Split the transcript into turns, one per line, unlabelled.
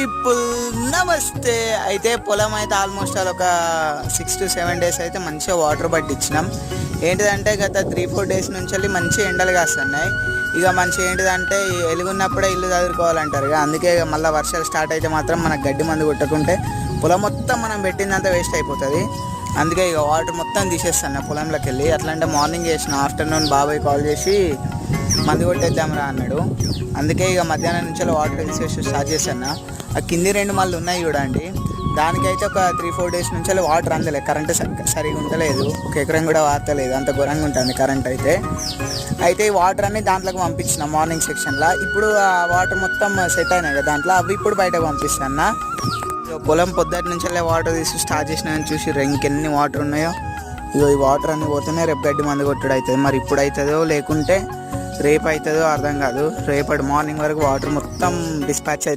People నమస్తే. అయితే పొలం అయితే ఆల్మోస్ట్ ఆల్ ఒక సిక్స్ టు సెవెన్ డేస్ అయితే మంచిగా వాటర్ పట్టించినాం. ఏంటిదంటే గత త్రీ ఫోర్ డేస్ నుంచి వెళ్ళి మంచి ఎండలు కాస్తున్నాయి. ఇక మంచి ఏంటిదంటే ఎలుగున్నప్పుడే ఇల్లు చదువుకోవాలంటారు ఇక. అందుకే ఇక మళ్ళీ వర్షాలు స్టార్ట్ అయితే మాత్రం మనకు గడ్డి మందు కొట్టకుంటే పొలం మొత్తం మనం పెట్టిందంతా వేస్ట్ అయిపోతుంది. అందుకే ఇక వాటర్ మొత్తం తీసేస్తాను పొలంలోకి వెళ్ళి. అట్లా అంటే మార్నింగ్ చేసిన ఆఫ్టర్నూన్ బాబాయ్ కాల్ చేసి మందు కొట్టేద్దాంరా అన్నాడు. అందుకే ఇక మధ్యాహ్నం నుంచి వాటర్ తీసేసి స్టార్ట్ చేశాను. ఆ కింది రెండు మళ్ళీ ఉన్నాయి చూడండి. దానికైతే ఒక త్రీ ఫోర్ డేస్ నుంచి వాటర్ అందలేదు కరెంట్ సరిగా ఉండలేదు. ఒక ఎకరం కూడా వాడతలేదు అంత ఘోరంగా ఉంటుంది కరెంట్ అయితే. అయితే ఈ వాటర్ అన్ని దాంట్లోకి పంపించిన మార్నింగ్ సెక్షన్లో. ఇప్పుడు ఆ వాటర్ మొత్తం సెట్ అయినాయి కదా దాంట్లో. అవి ఇప్పుడు బయటకు పంపిస్తాను? ఇగో పొలం పొద్దుటి నుంచి వాటర్ తీసి స్టార్ట్ చేసిన చూసి ఇంకెన్ని వాటర్ ఉన్నాయో. ఇగో ఈ వాటర్ అన్ని పోతున్నాయి రేపు గడ్డి మందు కొట్టుడు అవుతుంది. మరి ఇప్పుడు అవుతుందో లేకుంటే రేపు అవుతుందో అర్థం కాదు. రేపటి మార్నింగ్ వరకు వాటర్ మొత్తం డిస్పాచ్ అవుతుంది.